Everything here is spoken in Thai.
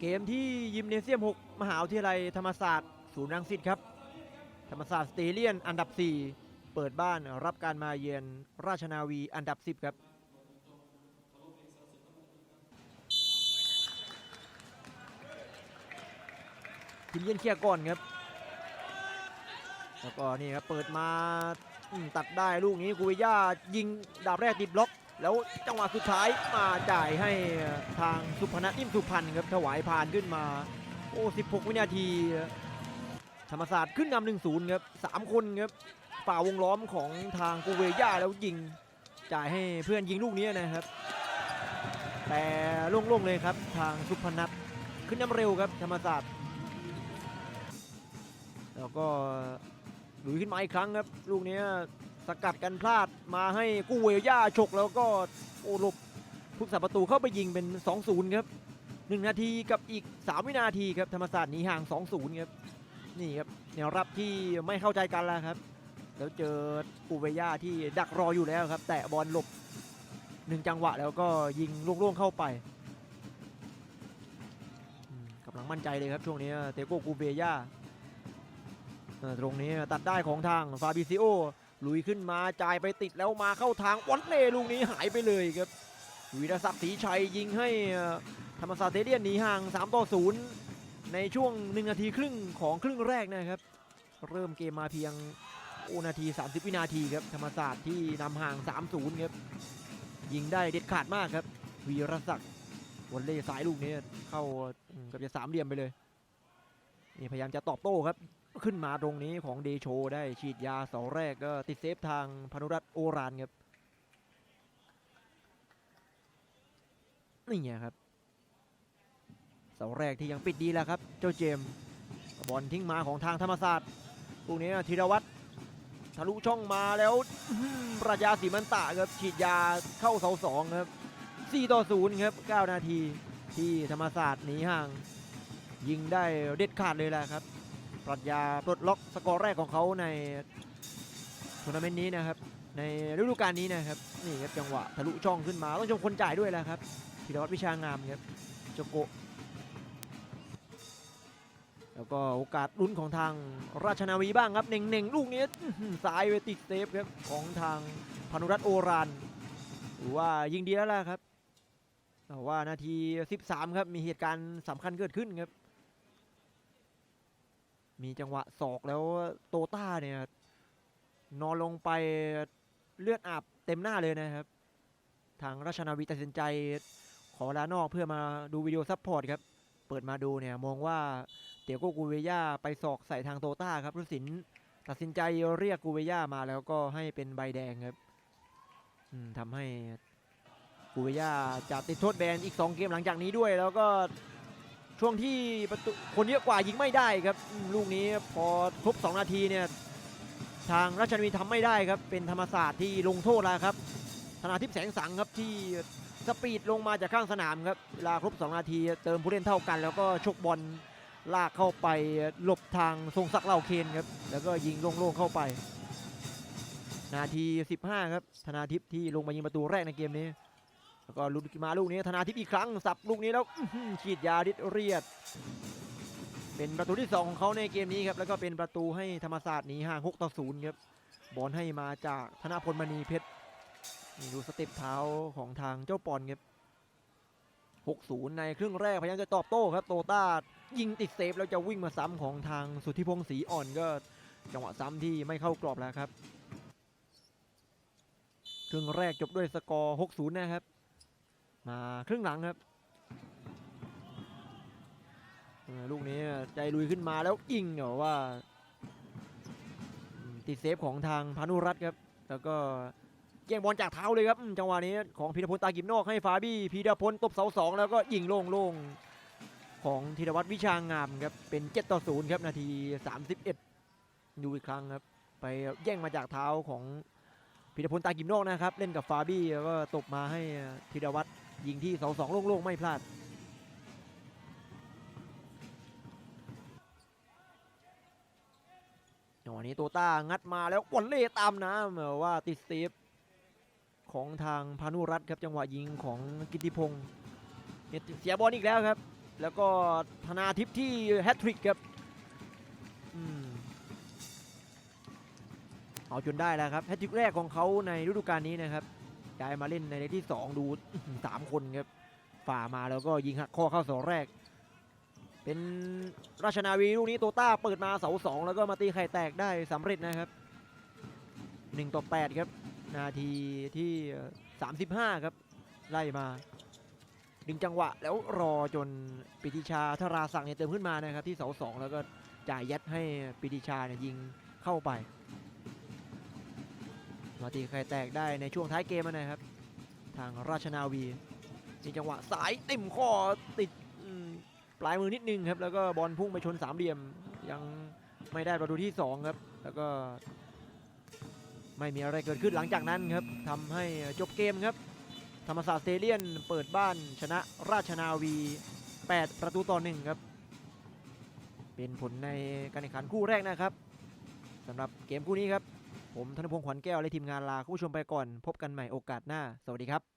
เกมที่ยิมเนเซียม 6 มหาวิทยาลัยธรรมศาสตร์ศูนย์รังสิตครับ ธรรมศาสตร์สเตเลียนอันดับ 4 เปิดบ้านรับการมาเยือนราชนาวีอันดับ 10 ครับทีมเยือนเคลียร์ก่อนครับ แล้วก็นี่ครับเปิดมาตัดได้ลูกนี้กูเวย่ายิงดาบแรกติดบล็อก แล้วจังหวะสุดท้ายมาจ่ายให้ทางสุพนัทนิ่มสุพรรณครับถวายผ่านขึ้นมา โอ้ 16 วินาที ธรรมศาสตร์ขึ้นนำหนึ่งศูนย์ครับสามคนครับฝ่าวงล้อมของทางกูเวย่าแล้วยิง จ่ายให้เพื่อนยิงลูกนี้นะครับ แต่โล่งๆเลยครับทางสุพนัทขึ้นนำเร็วครับธรรมศาสตร์ แล้วก็ลุยขึ้นมาอีกครั้งครับ ลูกนี้ สกัดกันพลาดมาให้กู้เวย่าฉกแล้วก็โอ้หลบผู้สับประตูเข้าไปยิงเป็น 2-0 ครับ 1 นาทีกับอีก 3 วินาทีครับธรรมศาสตร์หนีห่าง 2-0 ครับ นี่ครับแนวรับที่ไม่เข้าใจกันแล้วครับ แล้วเจอกูเวย่าที่ดักรออยู่แล้วครับ แต่บอลหลบหนึ่งจังหวะแล้วก็ยิงล่วงๆเข้าไปกำลังมั่นใจเลยครับช่วงนี้เตโกกูเวย่าตรงนี้ตัดได้ของทางฟาบิซิโอ ลุยขึ้นมาจ่ายไปติดแล้วมาเข้าทางวันเล่ลูกนี้หายไปเลยครับวีรศักดิ์ศรีชัยยิงให้ธรรมศาสตร์เตเดียนหนีห่าง 3 ต่อ 0 ในช่วง 1 นาทีครึ่งของครึ่งแรกนะครับ เริ่มเกมมาเพียงโอนาที 30 วินาทีครับธรรมศาสตร์ที่นำห่าง 3-0 ครับ ยิงได้เด็ดขาดมากครับ วีรศักดิ์วันเล่สายลูกนี้เข้าเกับจะสามเหลี่ยมไปเลยนี่พยายามจะตอบโต้ครับ ขึ้นมาตรงนี้ของเดโชได้ฉีดยาเสาแรกก็ติดเซฟทางพนุรัตน์โอรานครับนี่ไงครับเสาแรกที่ยังปิดดีแล้วครับ เจ้าเจมบอลทิ้งมาของทางธรรมศาสตร์ลูกนี้ธีรวัตรทะลุช่องมาแล้วปรัชญาสีมันตะครับฉีดยาเข้าเสาสองครับ4ต่อ0ครับ 9 นาทีที่ธรรมศาสตร์หนีห่าง ยิงได้เด็ดขาดเลยแหละครับ ปรัชญาปลดล็อกสกอร์แรกของเขาในทัวร์นาเมนต์นี้นะครับ ในฤดูกาลนี้นะครับนี่ครับจังหวะทะลุช่องขึ้นมาต้องชมคนจ่ายด้วยแหละครับธีรวัตรวิชางามครับโจโกแล้วก็โอกาสลุ้นของทางราชนาวีบ้างครับเน่งๆลูกนี้สายไปติดเซฟครับของทางพานุรัตน์โอรานหรือว่ายิงดีแล้วล่ะครับแต่ว่านาที 13 ครับมีเหตุการณ์สำคัญเกิดขึ้นครับ มีจังหวะศอกแล้วโตต้าเนี่ย นอนลงไปเลือดอาบเต็มหน้าเลยนะครับ ทางราชนาวีตัดสินใจขอลานอกเพื่อมาดูวิดีโอซัพพอร์ตครับ เปิดมาดูเนี่ยมองว่าเตียโกกูเวย่าไปศอกใส่ทางโตต้าครับรุสินตัดสินใจเรียกกูเวย่ามาแล้วก็ให้เป็นใบแดงครับทำให้กูเวย่าจะติดโทษแบนอีก 2 เกมหลังจากนี้ด้วยแล้วก็ ช่วงที่ประตูคนเยอะกว่ายิงไม่ได้ครับลูกนี้พอครบ 2 นาทีเนี่ยทางราชนาวีทำไม่ได้ครับเป็นธรรมศาสตร์ที่ลงโทษแล้วครับธนาทิพย์แสงสังครับที่สปีดลงมาจากข้างสนามครับเวลาครบ 2 นาทีเติมผู้เล่นเท่ากัน แล้วก็ชกบอลลากเข้าไปหลบทางทรงศักดิ์เหล่าเคนครับแล้วก็ยิงโล่งๆเข้าไป นาที 15 ครับธนาทิพย์ที่ลงมายิงประตูแรกในเกมนี้ แล้วก็ลุกมาลูกนี้ธนาทิพย์อีกครั้งสับลูกนี้แล้วฉีดยาดิดเรียด เป็นประตูที่ 2 ของเขาในเกมนี้ครับแล้วก็เป็นประตูให้ธรรมศาสตร์หนีห่าง6ต่อ0ครับบอลให้มาจากธนพลมณีเพชรนี่ดูสเต็ปเท้าของทางเจ้าปอนครับ6-0 ในครึ่งแรกพยายามจะตอบโต้ครับโตต้ายิงติดเซฟแล้วจะวิ่งมาซ้ำของทางสุทธิพงศ์ศรีอ่อนก็จังหวะซ้ำที่ไม่เข้ากรอบแล้วครับ ครึ่งแรกจบด้วยสกอร์ 6-0 นะครับ มาครึ่งหลังครับลูกนี้ใจลุยขึ้นมาแล้วยิงเดี๋ยวว่า ติดเซฟของทางพานุรัตครับ แล้วก็แย่งบอลจากเท้าเลยครับจังหวะนี้ของพีรพลตากิมนอกให้ฟาบี้พีรพลตบเสาสองแล้วก็ยิงโล่งๆของธีรวัตรวิชางามครับเป็น7ต่อ0ครับนาที 31 ดูอีกครั้งครับ ไปแย่งมาจากเท้าของพีรพลตากิมนอกนะครับ เล่นกับฟาบี้แล้วก็ตบมาให้ธีรวัตร ยิงที่เสาสองโล่งๆ ไม่พลาด จังหวะนี้โตต้างัดมาแล้ววอลเล่ตามน้ำเอ่อว่าติดเซฟของทางพานุรัตครับจังหวะยิงของกิติพงศ์เนี่ยเสียบอลอีกแล้วครับ แล้วก็ธนาทิพย์ที่แฮตทริกครับอเอาจนได้แล้วครับแฮตทริกแรกของเขาในฤดูกาลนี้นะครับ ย้ายมาเล่นในเลที่ 2 ดูอื้อหือสามคนครับ ฝ่ามาแล้วก็ยิงหักข้อเข้าเสาแรก เป็นราชนาวีลูกนี้โตต้าเปิดมาเสาสองแล้วก็มาตีไข่แตกได้สำเร็จนะครับ1ต่อ8ครับ นาทีที่ 35 ครับ ไล่มาดึงจังหวะแล้วรอจนปิติชาธราศักดิ์เนี่ยเติมขึ้นมานะครับที่เสาสองแล้วก็จ่ายยัดให้ปิติชาเนี่ยยิงเข้าไป มาตีไข่แตกได้ในช่วงท้ายเกมนะครับ ทางราชนาวีมีจังหวะสายเต็มข้อติดปลายมือนิดนึงครับ แล้วก็บอลพุ่งไปชนสามเหลี่ยม ยังไม่ได้ประตูที่ 2 ครับ แล้วก็ ไม่มีอะไรเกิดขึ้นหลังจากนั้นครับทำให้จบเกมครับ ธรรมศาสตร์สเตเดียนเปิดบ้านชนะราชนาวี 8 ประตูต่อหนึ่งครับ เป็นผลในการแข่งขันคู่แรกนะครับสำหรับเกมคู่นี้ครับ ผมธนพงศ์ขวัญแก้วและทีมงานลาคุณผู้ชมไปก่อน พบกันใหม่โอกาสหน้า สวัสดีครับ